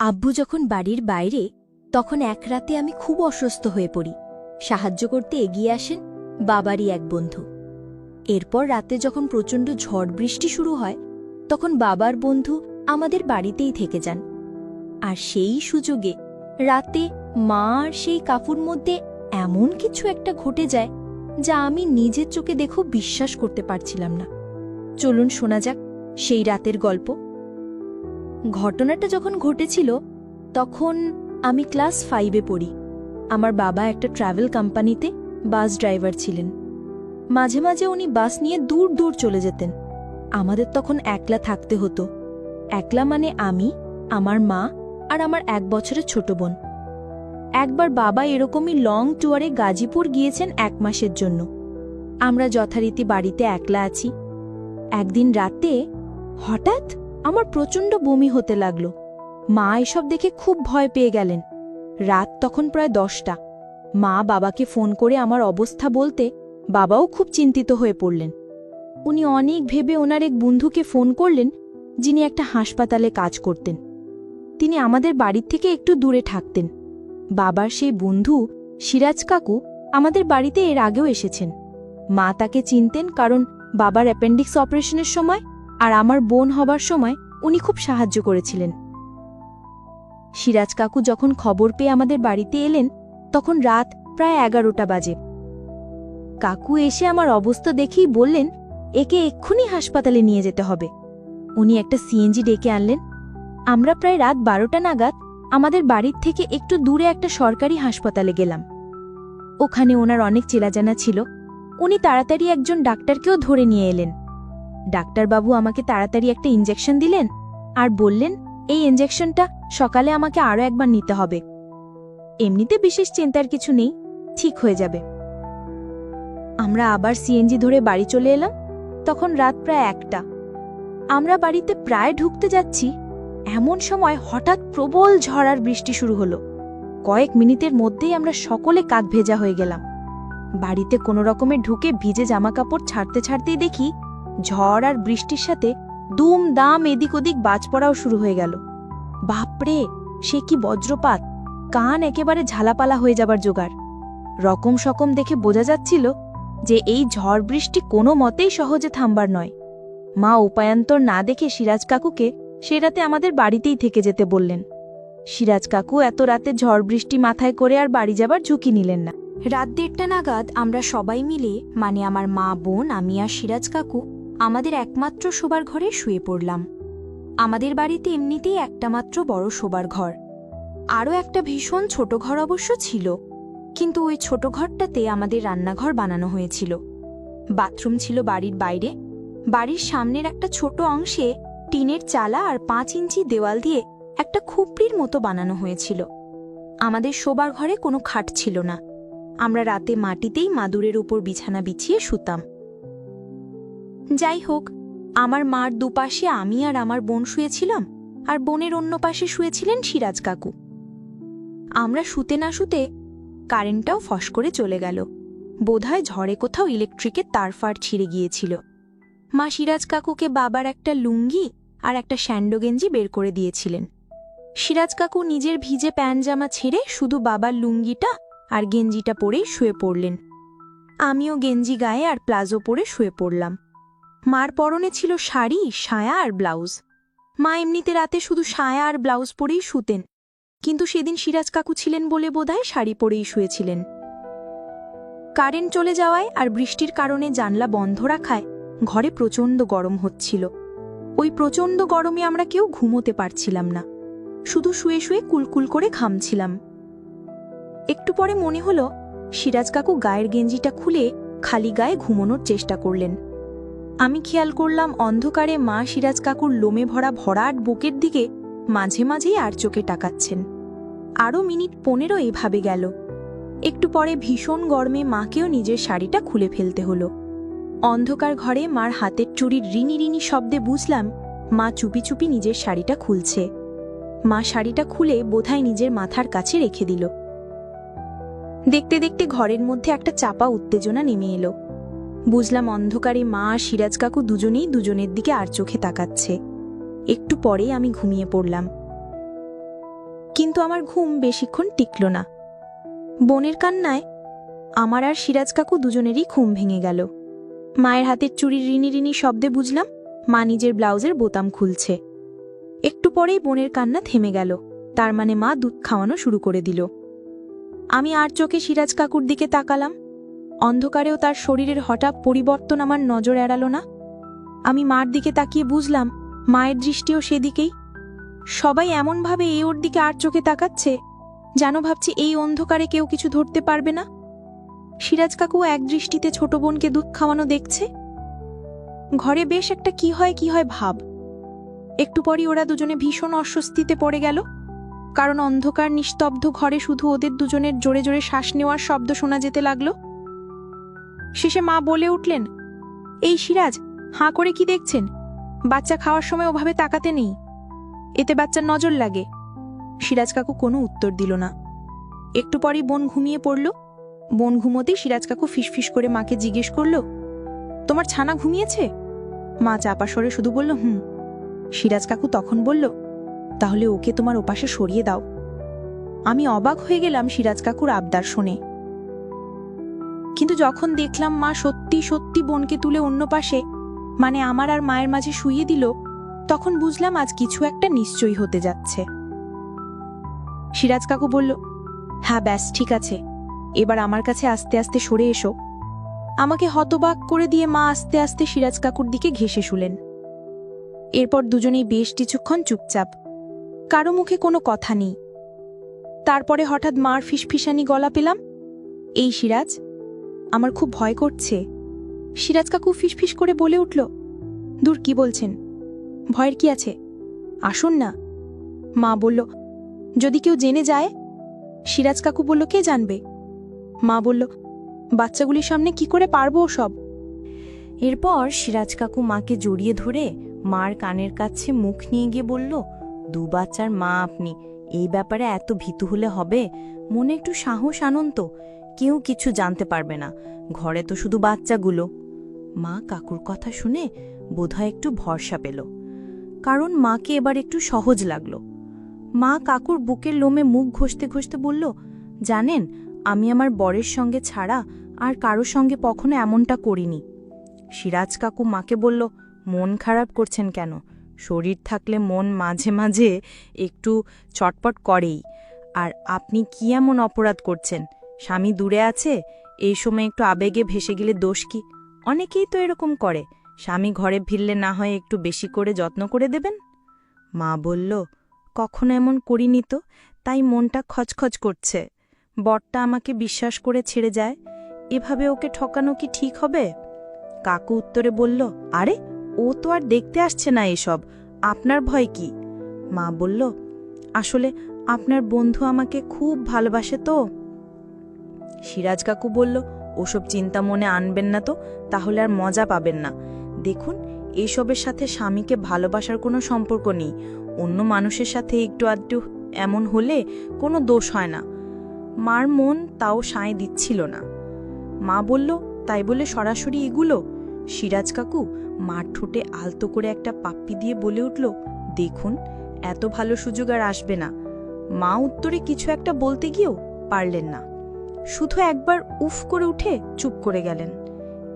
আব্বু যখন বাড়ির বাইরে, তখন এক রাতে আমি খুব অসুস্থ হয়ে পড়ি। সাহায্য করতে এগিয়ে আসেন বাবারই এক বন্ধু। এরপর রাতে যখন প্রচণ্ড ঝড় বৃষ্টি শুরু হয়, তখন বাবার বন্ধু আমাদের বাড়িতেই থেকে যান। আর সেই সুযোগে রাতে মা আর সেই কাপুর মধ্যে এমন কিছু একটা ঘটে যায়, যা আমি নিজের চোখে দেখো বিশ্বাস করতে পারছিলাম না। চলুন শোনা যাক সেই রাতের গল্প। ঘটনাটা যখন ঘটেছিল, তখন আমি ক্লাস ফাইভে পড়ি। আমার বাবা একটা ট্রাভেল কোম্পানিতে বাস ড্রাইভার ছিলেন। মাঝে মাঝে উনি বাস নিয়ে দূর দূর চলে যেতেন। আমাদের তখন একলা থাকতে হতো। একলা মানে আমি, আমার মা আর আমার এক বছরের ছোট বোন। একবার বাবা এরকমই লং ট্যুয়ারে গাজীপুর গিয়েছেন এক মাসের জন্য। আমরা যথারীতি বাড়িতে একলা আছি। একদিন রাতে হঠাৎ আমার প্রচণ্ড বমি হতে লাগল। মা এসব দেখে খুব ভয় পেয়ে গেলেন। রাত তখন প্রায় দশটা। মা বাবাকে ফোন করে আমার অবস্থা বলতে বাবাও খুব চিন্তিত হয়ে পড়লেন। উনি অনেক ভেবে ওনার এক বন্ধুকে ফোন করলেন, যিনি একটা হাসপাতালে কাজ করতেন। তিনি আমাদের বাড়ির থেকে একটু দূরে থাকতেন। বাবার সেই বন্ধু, সিরাজ কাকু, আমাদের বাড়িতে এর আগেও এসেছেন। মা তাকে চিনতেন কারণ বাবার অ্যাপেন্ডিক্স অপারেশনের সময় আর আমার বোন হবার সময় উনি খুব সাহায্য করেছিলেন। সিরাজ কাকু যখন খবর পেয়ে আমাদের বাড়িতে এলেন, তখন রাত প্রায় এগারোটা বাজে। কাকু এসে আমার অবস্থা দেখেই বললেন, একে এক্ষুনি হাসপাতালে নিয়ে যেতে হবে। উনি একটা সিএনজি ডেকে আনলেন। আমরা প্রায় রাত বারোটা নাগাদ আমাদের বাড়ির থেকে একটু দূরে একটা সরকারি হাসপাতালে গেলাম। ওখানে ওনার অনেক চেলাজানা ছিল। উনি তাড়াতাড়ি একজন ডাক্তারকেও ধরে নিয়ে এলেন। ডাক্তারবাবু আমাকে তাড়াতাড়ি একটা ইঞ্জেকশন দিলেন আর বললেন, এই ইঞ্জেকশনটা সকালে আমাকে আরও একবার নিতে হবে। এমনিতে বিশেষ চিন্তার কিছু নেই, ঠিক হয়ে যাবে। আমরা আবার সিএনজি ধরে বাড়ি চলে এলাম, তখন রাত প্রায় একটা। আমরা বাড়িতে প্রায় ঢুকতে যাচ্ছি, এমন সময় হঠাৎ প্রবল ঝড় আর বৃষ্টি শুরু হলো। কয়েক মিনিটের মধ্যেই আমরা সকলে কাক ভেজা হয়ে গেলাম। বাড়িতে কোনো রকমে ঢুকে ভিজে জামাকাপড় ছাড়তে ছাড়তেই দেখি ঝড় আর বৃষ্টির সাথে দুম দাম এদিক ওদিক বাজ পড়াও শুরু হয়ে গেল। বাপরে, সে কি বজ্রপাত? কান একেবারে ঝালাপালা হয়ে যাবার জোগাড়। রকম সকম দেখে বোঝা যাচ্ছিল যে এই ঝড় বৃষ্টি কোনো মতেই সহজে থামবার নয়। মা উপায়ান্তর না দেখে সিরাজ কাকুকে সে রাতে আমাদের বাড়িতেই থেকে যেতে বললেন। সিরাজ কাকু এত রাতে ঝড় বৃষ্টি মাথায় করে আর বাড়ি যাবার ঝুঁকি নিলেন না। রাত দেড়টা নাগাদ আমরা সবাই মিলে মানে আমার মা, বোন, আমি আর সিরাজ কাকু আমাদের একমাত্র শোবার ঘরে শুয়ে পড়লাম। আমাদের বাড়িতে এমনিতেই একটা মাত্র বড় শোবার ঘর। আরও একটা ভীষণ ছোট ঘর অবশ্য ছিল, কিন্তু ওই ছোট ঘরটাতে আমাদের রান্নাঘর বানানো হয়েছিল। বাথরুম ছিল বাড়ির বাইরে, বাড়ির সামনের একটা ছোট অংশে টিনের চালা আর পাঁচ ইঞ্চি দেওয়াল দিয়ে একটা খুপড়ির মতো বানানো হয়েছিল। আমাদের শোবার ঘরে কোনো খাট ছিল না। আমরা রাতে মাটিতেই মাদুরের উপর বিছানা বিছিয়ে শুতাম। যাই হোক আমার মার দুপাশে আমি আর আমার বোন শুয়েছিলাম, আর বোনের অন্য পাশে শুয়েছিলেন সিরাজ কাকু। আমরা শুতে না শুতে কারেন্টটাও ফস করে চলে গেল। বোধহয় ঝড়ে কোথাও ইলেকট্রিকের তারফার ছিঁড়ে গিয়েছিল। মা সিরাজ কাকুকে বাবার একটা লুঙ্গি আর একটা স্যান্ডো গেঞ্জি বের করে দিয়েছিলেন। সিরাজ কাকু নিজের ভিজে প্যান্ট জামা ছেড়ে শুধু বাবার লুঙ্গিটা আর গেঞ্জিটা পরেই শুয়ে পড়লেন। আমিও গেঞ্জি গায়ে আর প্লাজো পরে শুয়ে পড়লাম। মার পরনে ছিল শাড়ি, সায়া আর ব্লাউজ। মা এমনিতে রাতে শুধু সায়া আর ব্লাউজ পরেই শুতেন। কিন্তু সেদিন সিরাজ কাকু ছিলেন বলে বোধহয় শাড়ি পরেই শুয়েছিলেন। কারেন্ট চলে যাওয়ায় আর বৃষ্টির কারণে জানলা বন্ধ রাখায় ঘরে প্রচণ্ড গরম হচ্ছিল। ওই প্রচণ্ড গরমে আমরা কেউ ঘুমোতে পারছিলাম না। শুধু শুয়ে শুয়ে কুলকুল করে ঘামছিলাম। একটু পরে মনে হলো, সিরাজ কাকু গায়ের গেঞ্জিটা খুলে খালি গায়ে ঘুমোনোর চেষ্টা করলেন। আমি খেয়াল করলাম অন্ধকারে মা সিরাজ কাকুর লোমে ভরা ভরাট বুকের দিকে মাঝে মাঝেই আর চোখে টাকাচ্ছেন আরও মিনিট পনেরো এভাবে গেল। একটু পরে ভীষণ গরমে মাকেও নিজের শাড়িটা খুলে ফেলতে হলো। অন্ধকার ঘরে মার হাতের চুরির রিনি রিনি শব্দে বুঝলাম মা চুপি চুপি নিজের শাড়িটা খুলছে। মা শাড়িটা খুলে বোধহয় নিজের মাথার কাছে রেখে দিল। দেখতে দেখতে ঘরের মধ্যে একটা চাপা উত্তেজনা নেমে এলো। বুঝলাম অন্ধকারে মা আর সিরাজ কাকু দুজনেই দুজনের দিকে আর চোখে তাকাচ্ছে। একটু পরেই আমি ঘুমিয়ে পড়লাম। কিন্তু আমার ঘুম বেশিক্ষণ টিকল না। বোনের কান্নায় আমার আর সিরাজ কাকু দুজনেরই ঘুম ভেঙে গেল। মায়ের হাতের চুরির রিনি রিনি শব্দে বুঝলাম মা নিজের ব্লাউজের বোতাম খুলছে। একটু পরেই বোনের কান্না থেমে গেল, তার মানে মা দুধ খাওয়ানো শুরু করে দিল। আমি আর চোখে সিরাজ কাকুর দিকে তাকালাম অন্ধকারেও তার শরীরের হঠাৎ পরিবর্তন আমার নজর এড়াল না। আমি মার দিকে তাকিয়ে বুঝলাম, মায়ের দৃষ্টিও সেদিকেই। সবাই এমনভাবে এই ওর দিকে আর চোখে তাকাচ্ছে, যেন ভাবছি এই অন্ধকারে কেউ কিছু ধরতে পারবে না। সিরাজ কাকু এক দৃষ্টিতে ছোট বোনকে দুধ খাওয়ানো দেখছে। ঘরে বেশ একটা কি হয় কি হয় ভাব। একটু পরই ওরা দুজনে ভীষণ অস্বস্তিতে পড়ে গেল, কারণ অন্ধকার নিস্তব্ধ ঘরে শুধু ওদের দুজনের জোরে জোরে শ্বাস নেওয়ার শব্দ শোনা যেতে লাগল। শেষে মা বলে উঠলেন, এই সিরাজ, হাঁ করে কি দেখছেন? বাচ্চা খাওয়ার সময় ওভাবে তাকাতে নেই। এতে বাচ্চার নজর লাগে। সিরাজ কাকু কোনো উত্তর দিল না। একটু পরই বোন ঘুমিয়ে পড়ল। বোন ঘুমোতেই সিরাজ কাকু ফিসফিস করে মাকে জিজ্ঞেস করল, তোমার ছানা ঘুমিয়েছে? মা চাপা সরে শুধু বলল, হুম। সিরাজ কাকু তখন বলল, তাহলে ওকে তোমার ওপাশে সরিয়ে দাও। আমি অবাক হয়ে গেলাম সিরাজ কাকুর আবদার শুনে। কিন্তু যখন দেখলাম মা সত্যি সত্যি বোনকে তুলে অন্য পাশে মানে আমার আর মায়ের মাঝে শুইয়ে দিল, তখন বুঝলাম আজ কিছু একটা নিশ্চয়ই হতে যাচ্ছে। সিরাজ কাকু বলল হ্যাঁ ব্যাস, ঠিক আছে। এবার আমার কাছে আস্তে আস্তে সরে এসো। আমাকে হতবাক করে দিয়ে মা আস্তে আস্তে সিরাজ কাকুর দিকে ঘেসে শুলেন। এরপর দুজনেই বেশ কিছুক্ষণ চুপচাপ। কারও মুখে কোনো কথা নেই। তারপরে হঠাৎ মার ফিসফিসানি গলা পেলাম, এই সিরাজ আমার খুব ভয় করছে। সিরাজ কাকু ফিসফিস করে বলে উঠল, দূর কি বলছেন? ভয়ের কি আছে? আসুন না। মা বলল, যদি কেউ জেনে যায়? সিরাজ কাকু বলল, কে জানবে? মা বলল, বাচ্চাগুলির সামনে কি করে পারব সব এরপর সিরাজ কাকু মাকে জড়িয়ে ধরে মার কানের কাছে মুখ নিয়ে গিয়ে বলল, দু বাচ্চার মা আপনি, এই ব্যাপারে এত ভীতু হলে হবে? মনে একটু সাহস আনন তো কেউ কিছু জানতে পারবে না। ঘরে তো শুধু বাচ্চাগুলো। মা কাকুর কথা শুনে বোধহয় একটু ভরসা পেল। কারণ মাকে এবার একটু সহজ লাগল। মা কাকুর বুকের লোমে মুখ ঘষতে ঘষতে বলল, জানেন, আমি আমার বরের সঙ্গে ছাড়া আর কারোর সঙ্গে কখনো এমনটা করিনি। সিরাজ কাকু মাকে বলল, মন খারাপ করছেন কেন? শরীর থাকলে মন মাঝে মাঝে একটু চটপট করেই। আর আপনি কি এমন অপরাধ করছেন? স্বামী দূরে আছে, এই সময় একটু আবেগে ভেসে গেলে দোষ কি? অনেকেই তো এরকম করে। স্বামী ঘরে ফিরলে না হয় একটু বেশি করে যত্ন করে দেবেন? মা বলল, কখনো এমন করিনি তো, তাই মনটা খচখচ করছে। বরটা আমাকে বিশ্বাস করে ছেড়ে যায়। এভাবে ওকে ঠকানো কি ঠিক হবে? কাকু উত্তরে বলল, আরে, ও তো আর দেখতে আসছে না এসব। আপনার ভয় কি? মা বলল, আসলে আপনার বন্ধু আমাকে খুব ভালোবাসে তো। সিরাজ কাকু বলল, ওসব চিন্তা মনে আনবেন না তো, তাহলে আর মজা পাবেন না। দেখুন এইসবের সাথে স্বামীকে ভালোবাসার কোনো সম্পর্ক নেই। অন্য মানুষের সাথে একটু আধটু এমন হলে কোনো দোষ হয় না। মার মন তাও সায় দিচ্ছিল না। মা বলল, তাই বলে সরাসরি এগুলো? সিরাজ কাকু মার ঠোঁটে আলতো করে একটা পাপ্পি দিয়ে বলে উঠল, দেখুন, এত ভালো সুযোগ আর আসবে না। মা উত্তরে কিছু একটা বলতে গিয়েও পারলেন না। শুধু একবার উফ করে উঠে চুপ করে গেলেন।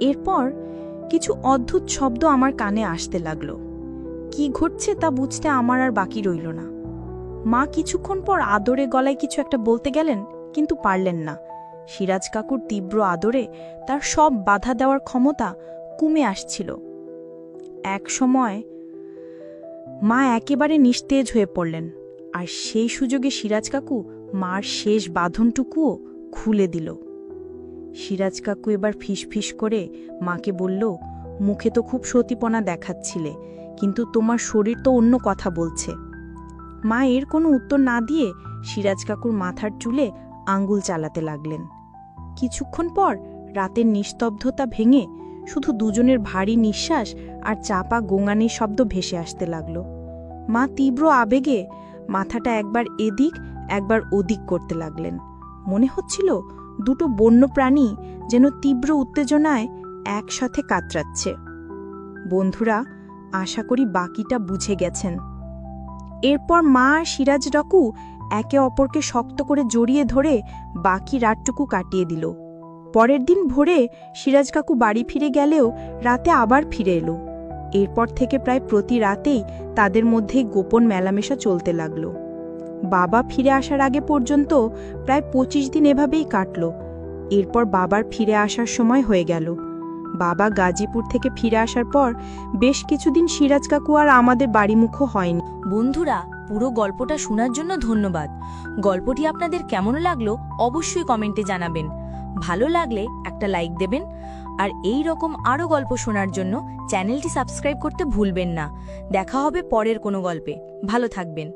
এরপর কিছু অদ্ভুত শব্দ আমার কানে আসতে লাগল। কি ঘটছে তা বুঝতে আমার আর বাকি রইল না। মা কিছুক্ষণ পর আদরে গলায় কিছু একটা বলতে গেলেন, কিন্তু পারলেন না। সিরাজ কাকুর তীব্র আদরে তার সব বাধা দেওয়ার ক্ষমতা কমে আসছিল। এক সময় মা একেবারে নিস্তেজ হয়ে পড়লেন, আর সেই সুযোগে সিরাজ কাকু মার শেষ বাঁধনটুকুও খুলে দিল। সিরাজ কাকু এবার ফিসফিস করে মাকে বলল, মুখে তো খুব সতীপনা দেখাচ্ছিলে, কিন্তু তোমার শরীর তো অন্য কথা বলছে। মা এর কোনো উত্তর না দিয়ে সিরাজ কাকুর মাথার চুলে আঙ্গুল চালাতে লাগলেন। কিছুক্ষণ পর রাতের নিস্তব্ধতা ভেঙে শুধু দুজনের ভারী নিঃশ্বাস আর চাপা গোঙানির শব্দ ভেসে আসতে লাগল। মা তীব্র আবেগে মাথাটা একবার এদিক, একবার ওদিক করতে লাগলেন। মনে হচ্ছিল দুটো বন্য প্রাণী যেন তীব্র উত্তেজনায় একসাথে কাতরাচ্ছে। বন্ধুরা, আশা করি বাকিটা বুঝে গেছেন। এরপর মা আর সিরাজ রকু একে অপরকে শক্ত করে জড়িয়ে ধরে বাকি রাতটুকু কাটিয়ে দিল। পরের দিন ভোরে সিরাজ কাকু বাড়ি ফিরে গেলেও রাতে আবার ফিরে এলো। এরপর থেকে প্রায় প্রতি রাতেই তাদের মধ্যে গোপন মেলামেশা চলতে লাগল। বাবা ফিরে আসার আগে পর্যন্ত প্রায় পঁচিশ দিন এভাবেই কাটল। এরপর বাবার ফিরে আসার সময় হয়ে গেল। বাবা গাজীপুর থেকে ফিরে আসার পর বেশ কিছুদিন সিরাজ কাকু আর আমাদের বাড়িমুখো হয়নি। বন্ধুরা, পুরো গল্পটা শোনার জন্য ধন্যবাদ। গল্পটি আপনাদের কেমন লাগল অবশ্যই কমেন্টে জানাবেন। ভালো লাগলে একটা লাইক দেবেন। আর এই রকম আরও গল্প শোনার জন্য চ্যানেলটি সাবস্ক্রাইব করতে ভুলবেন না। দেখা হবে পরের কোনো গল্পে। ভালো থাকবেন।